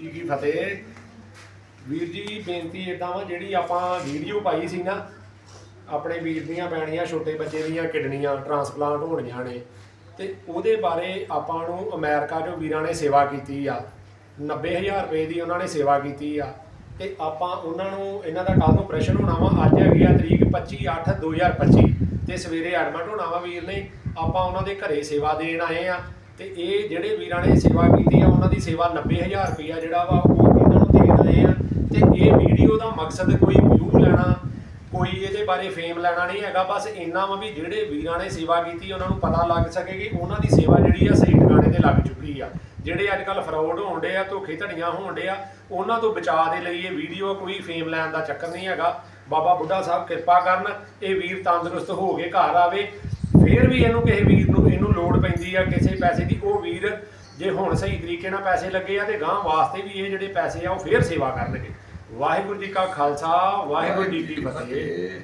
ਜੀ ਕੀ ਫਤਿਹ। ਵੀਰ ਜੀ, ਬੇਨਤੀ ਇਦਾਂ ਵਾ, ਜਿਹੜੀ ਆਪਾਂ ਵੀਡੀਓ ਪਾਈ ਸੀ ਨਾ, ਆਪਣੇ ਵੀਰ ਦੀਆਂ ਪੈਣੀਆਂ, ਛੋਟੇ ਬੱਚੇ ਦੀਆਂ ਕਿਡਨੀਆਂ ਟਰਾਂਸਪਲਾਂਟ ਹੋਣੀਆਂ ਨੇ, ਤੇ ਉਹਦੇ ਬਾਰੇ ਆਪਾਂ ਨੂੰ ਅਮਰੀਕਾ 'ਚੋਂ ਵੀਰਾਂ ਨੇ ਸੇਵਾ ਕੀਤੀ ਆ। 90000 ਰੁਪਏ ਦੀ ਉਹਨਾਂ ਨੇ ਸੇਵਾ ਕੀਤੀ ਆ। ਤੇ ਆਪਾਂ ਉਹਨਾਂ ਨੂੰ, ਇਹਨਾਂ ਦਾ ਕੱਲ ਨੂੰ ਪ੍ਰਸ਼ਨ ਹੋਣਾ ਵਾ, ਅੱਜ ਹੈਗੀ ਆ ਤਰੀਕ 25/8/2025 ਤੇ ਸਵੇਰੇ ਐਡਮਿਟ ਹੋਣਾ ਵਾ ਵੀਰ ਨੇ। ਆਪਾਂ ਉਹਨਾਂ ਦੇ ਘਰੇ ਸੇਵਾ ਦੇਣ ਆਏ ਆ। ਤੇ ਇਹ ਜਿਹੜੇ ਵੀਰਾਂ ਨੇ ਸੇਵਾ ਕੀਤੀ ਆ, ਉਹਨਾਂ ਦੀ ਸੇਵਾ 90000 ਰੁਪਇਆ ਜਿਹੜਾ ਵਾ ਉਹ ਇਹਨਾਂ ਨੂੰ ਦੇ ਰਹੇ ਆ। ਤੇ ਇਹ ਵੀਡੀਓ ਦਾ ਮਕਸਦ ਕੋਈ ਵਿਊ ਲੈਣਾ, ਕੋਈ ਇਹਦੇ ਬਾਰੇ ਫੇਮ ਲੈਣਾ ਨਹੀਂ ਹੈਗਾ, ਬਸ ਇੰਨਾ ਵਾ ਵੀ ਜਿਹੜੇ ਵੀਰਾਂ ਨੇ ਸੇਵਾ ਕੀਤੀ, ਉਹਨਾਂ ਨੂੰ ਪਤਾ ਲੱਗ ਸਕੇ ਕਿ ਉਹਨਾਂ ਦੀ ਸੇਵਾ ਜਿਹੜੀ ਆ ਸਹੀ ਟਿਕਾਣੇ ਤੇ ਲੱਗ ਚੁੱਕੀ ਆ। ਜਿਹੜੇ ਅੱਜ ਕੱਲ ਫਰਾਡ ਹੋਣ ਡੇ ਆ ਧੋਖੇ ਧੜੀਆਂ ਹੋਣ ਡੇ ਆ, ਉਹਨਾਂ ਤੋਂ ਬਚਾਅ ਦੇ ਲਈ ਇਹ ਵੀਡੀਓ ਕੋਈ ਫੇਮ ਲੈਣ ਦਾ ਚੱਕਰ ਨਹੀਂ ਹੈਗਾ। ਬਾਬਾ ਬੁੱਢਾ ਸਾਹਿਬ ਕਿਰਪਾ ਕਰਨ, ਇਹ ਵੀਰ ਤੰਦਰੁਸਤ ਹੋ ਕੇ ਘਰ ਆਵੇ। ਫੇਰ ਵੀ ਇਹਨੂੰ ਕਿਸੇ ਵੀਰ ਨੂੰ, ਇਹਨੂੰ ਲੋੜ ਪੈਂਦੀ ਆ ਕਿਸੇ ਪੈਸੇ ਦੀ। ਉਹ ਵੀਰ ਜੇ ਹੁਣ ਸਹੀ ਤਰੀਕੇ ਨਾਲ ਪੈਸੇ ਲੱਗੇ ਆ ਤੇ ਗਾਂ ਵਾਸਤੇ ਵੀ ਇਹ ਜਿਹੜੇ ਪੈਸੇ ਆ ਉਹ ਫੇਰ ਸੇਵਾ ਕਰਨਗੇ। ਵਾਹਿਗੁਰੂ ਜੀ ਕਾ ਖਾਲਸਾ, ਵਾਹਿਗੁਰੂ ਜੀ ਕੀ ਫਤਿਹ।